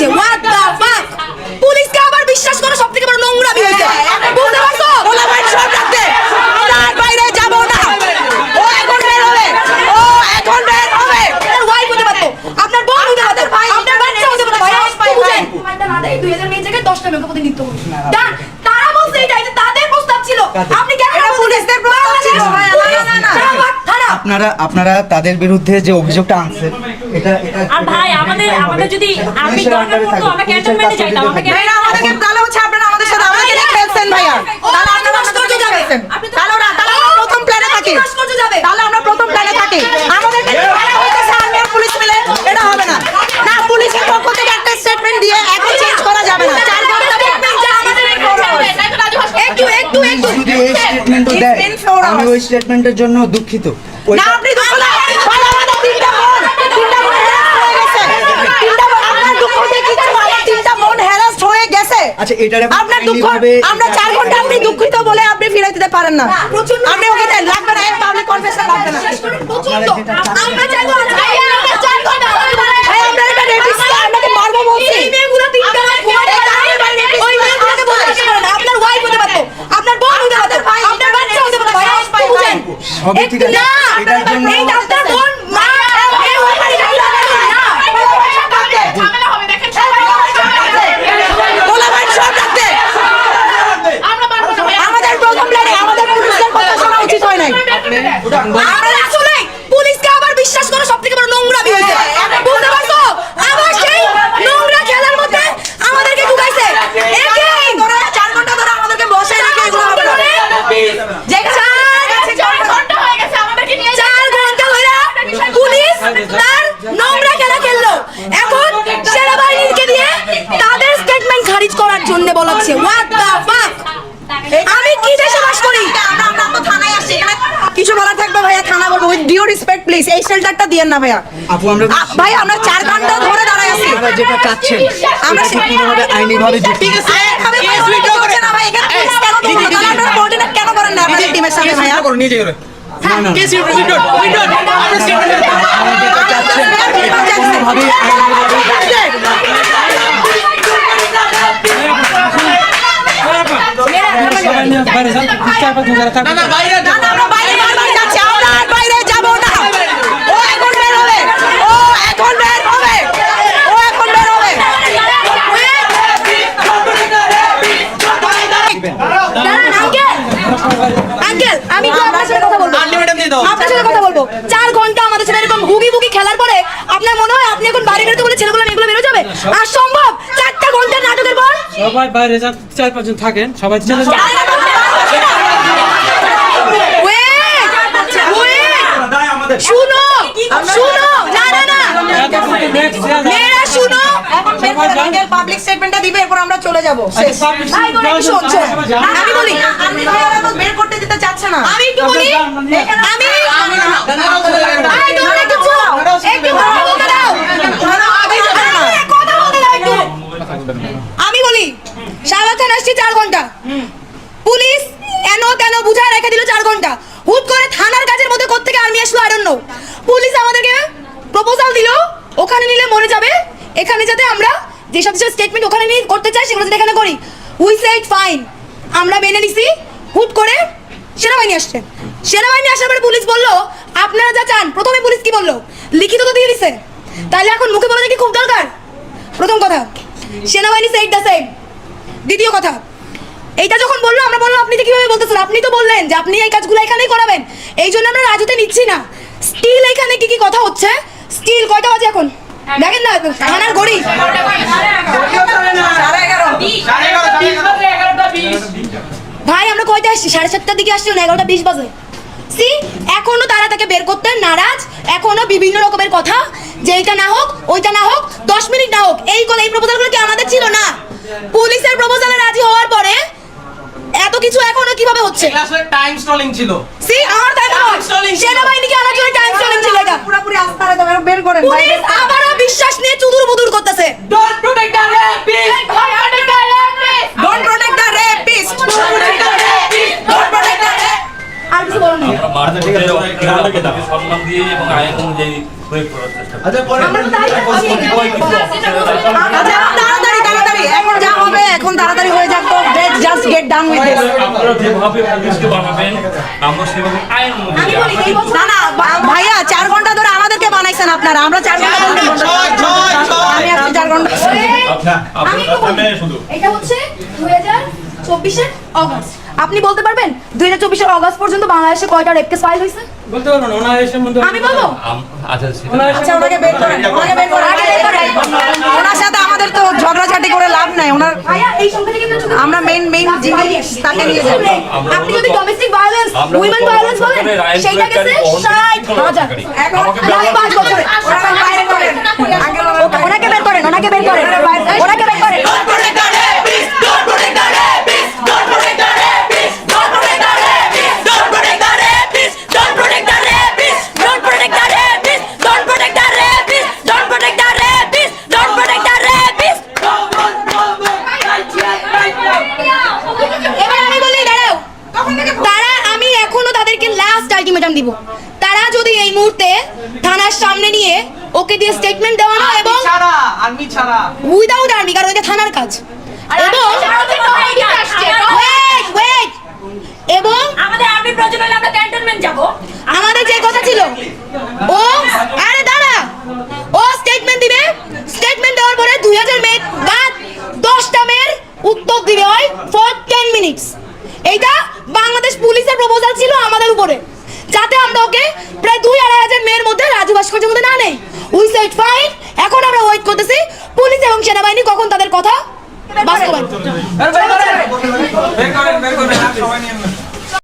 What the fuck? পুলিশকে আবার বিশ্বাস করে সব থেকে বড় নোংরামি হয়েছে বুঝতে পারছ? পোলাপান সব রাখতে। তার বাইরে যাব না। ও এখন বের হবে। ও এখন বের হবে। আপনার ওয়াইফ হতে পারতো। আপনার বোন হতে পারতো। আপনার বাচ্চা হতে পারতো। ভাই একটু বুঝেন। দুই হাজার মেয়ে জায়গায় দশটা মেয়ে প্রতিদিন নিত্য ডান তারা বলছে এটা এটা তাদের প্রস্তাব ছিল। আপনি কেন পুলিশদের প্রস্তাব ছিল। না, না, না, না। শাহবাগ থানা আপনারা আপনারা তাদের বিরুদ্ধে যে অভিযোগটা আনছেন এটা এটা আর ভাই আমাদের আমাদের যদি আমি পুলিশের দরকার আন্ডারে পড়তো থাকবে, আমরা পুলিশের ক্যান্টনমেন্টে কাস্টডিতে যাইতাম আমরা থাকবে। ভাইরা আমাদেরকে তাহলে হচ্ছে আপনারা আমাদের সাথে আমাদেরকে নিয়ে খেলছেন ভাইয়া। তাহলে আপনারা আমাদের সাথে খেলছেন। তাহলে ওরা তাহলে আমরা প্রথম প্ল্যানে থাকি। ভাস্কর্য যাবে। তাহলে আমরা প্রথম প্ল্যানে থাকি। আমাদেরকে নিয়ে খেলা হইতেছে আর্মি আর পুলিশ মিলে। এটা হবে না। না পুলিশের পক্ষ থেকে একটা স্টেটমেন্ট দিয়ে এখন চেঞ্জ করা যাবে না। চার ঘণ্টা Statement যা আমাদের একটু একটু একটু। যদি এই স্টেটমেন্টও It's দেয় been four আমি hours. ওই স্টেটমেন্টের জন্য দুঃখিত। না আপনি দুঃখ না ভাই আমাদের তিনটা বোন তিনটা বোন harassed হয়ে গেছে তিনটা বোন আপনার দুঃখ দিয়ে কিছু না, আমার তিনটা বোন harassed হয়ে গেছে আচ্ছা এটার আপনার দুঃখ আমরা চার ঘণ্টা আপনি দুঃখিত বলে আপনি ফিরে দিতে পারেন না। প্রচণ্ড আপনি ওকে দেন লাগবে না পাবলিক কনফেশন লাগবে না। আমরা চাইব আমরা চার ঘণ্টা ভাই আমরা এটা রেপিস্ট আমাকে মারবো বলছি। এই মেয়েগুলো তিনটা রাত ঘুমাতে পারে ওই মেয়েগুলোকে বলে আসতে পারে না। আপনার wife হতে পারতো, আপনার বোন হতে পারতো, আপনার বাচ্চা হতে পারতো। ভাই। সবই ঠিক আছে। এটার জন্য- এই আপনার বোন, মা, এ ওর বাড়ি যাবে না। গোলাবান সব রাখতে আমাদের প্রথম প্ল্যানে আমাদের পুলিশের কথা শোনা উচিত হয় নাই আমরা আসলে পুলিশকে আবার বিশ্বাস করে সব থেকে বড় নোংরামি হয়েছে বুঝতে পারছ আবার সেই নোংরা খেলার মধ্যে আমাদেরকে ঢুকাইছে Again! ধরে চার ঘণ্টা ধরে আমাদেরকে বসায় রেখে এগুলো হবে না যেখানে চার ঘণ্টা ধরে পুলিশ তার নোংরা খেলা খেললো এখন সেনাবাহিনীকে দিয়ে তাদের স্টেটমেন্ট খারিজ করার জন্য বলাচ্ছে হোয়াট দ্য ফাক আমি কি দেশে বাস করি আমরা আমরা তো থানায় আসছি এখানে কিছু বলার থাকবে ভাইয়া থানা বলব উইথ ডিউ রেসপেক্ট প্লিজ এই শেল্টারটা দিয়েন না ভাইয়া আপু আমরা ভাই আমরা চার ঘণ্টা ধরে দাঁড়ায় আছি আপনারা যেটা চাচ্ছেন আমরা সেটা কি কোনোভাবে আইনিভাবে যুক্তি আমি ভিডিও করছে না ভাই এখানে কেন করেন না আপনাদের টিমের সাথে ভাইয়া না না যেটা বাইরে বারবার আর বাইরে যাব না। ও এখন বের হবে। ও এখন বের হবে। ও এখন বের হবে। দাঁড়ান আঙ্কেল আমি একটু আপনার সাথে কথা বলব আপনার সাথে কথা বলব। চার ঘণ্টা আমাদের সাথে এরকম হুগি বুগি খেলার পরে আপনার মনে হয় আপনি এখন বাইরে বেরোতে বলে ছেলেগুলো মেয়েগুলো বেরো যাবে? আর সম্ভব চারটা ঘণ্টা নাটকের পর? সবাই বাইরে যান চার পাঁচজন থাকেন সবাই চলে! শুনো শুনো না না না এতটুকু next দেয়া যাবে। মেয়েরা শুনো পাবলিক স্টেটমেন্টটা দিবে এরপর আমরা চলে যাব। ভাই শোন আমি বলি আমি ভাইয়ারা তো বের করতে দিতে চাচ্ছে না। আমি একটু বলি আমি আমি ভাই তোমরা একটু চুপ একটু কথা বলতে দাও কথা বলতে দাও একটু। আমি বলি শাহবাগ থানা আসছি চার ঘণ্টা। পুলিশ এন তেন বুঝায় রেখে দিল চার ঘণ্টা। হুট করে থানার কাজের মধ্যে কোত্থেকে আর্মি আসলো আই নো পুলিশ আমাদেরকে প্রপোজাল দিল ওখানে নিলে মরে যাবে। এখানে যাতে আমরা যেসব যেসব স্টেটমেন্ট ওখানে নিয়ে করতে চাই, সেগুলো এখানে করি। উই সেড ফাইন আমরা মেনে নিছি। হুট করে সেনাবাহিনী আসছে। সেনাবাহিনী আসার পরে পুলিশ বলল, আপনারা যা চান। প্রথমে পুলিশ কি বলল? লিখিত তো দিয়ে দিছে। তাহলে এখন মুখে বলা কি খুব দরকার? প্রথম কথা, সেনাবাহিনী সেড দ্য সেম দ্বিতীয় কথা, এইটা যখন বলল, আমরা বললাম, আপনি যে কীভাবে বলতেছেন? আপনি তো বললেন যে আপনি এই কাজগুলো এখানেই করাবেন। এই জন্য আমরা রাজুতে নিচ্ছি না। স্টিল এখানে কি কি কথা হচ্ছে? স্টিল কয়টা বাজে এখন? দেখেন না থানার গড়ি। ভাই আমরা কয়টা আসছি? সাড়ে সাতটার দিকে আসছি না এগারোটা বিশ বাজে। সি এখনও তারা তাকে বের করতে নারাজ এখনও বিভিন্ন রকমের কথা যে এইটা না হোক ওইটা না হোক দশ মিনিট না হোক এই কল এই প্রপোজালগুলো কি আমাদের ছিল না? পুলিশের প্রপোজালে রাজি হওয়ার পরে এত কিছু এখনও কীভাবে হচ্ছে? টাইম স্টলিং ছিল সি আমার সেনাবাহিনীকে আমার জন্য টাইম স্টলিং ছিল এটা। পুরোপুরি আস্থা রেখে বের করেন। পুলিশ বের করেন। আবারও বিশ্বাস নিয়ে চুদুর বুদুর করতেছে don't protect the rapist don't protect the rapist don't protect the rapist don't protect the rapist don't protect the rapist আর কিছু আমরা মারতে সম্মান দিয়ে এবং অনুযায়ী প্রয়োগ করার চেষ্টা আচ্ছা পরে আমরা তাই তাড়াতাড়ি তাড়াতাড়ি এখন যা হবে এখন তাড়াতাড়ি হয়ে যাক তো just get done with this আপনারা যেভাবে পুলিশকে বানাবেন আমরা সেভাবে আইন অনুযায়ী না না ভাইয়া 4 ঘণ্টা ধরে আমাদেরকে বানাইছেন আপনারা আমরা 4 ঘণ্টা আপনি বলতে পারবেন দুই হাজার চব্বিশের অগস্ট পর্যন্ত বাংলাদেশে কয়টা রেপ কেস ফাইল হয়েছে? আমি আমাদের তো ঝগড়াঝাটি করে লাভ আমরা জিনিস তাকে নিয়ে আপনি যদি উইদাউট আর্মি কারণ এটা থানার কাজ। এবং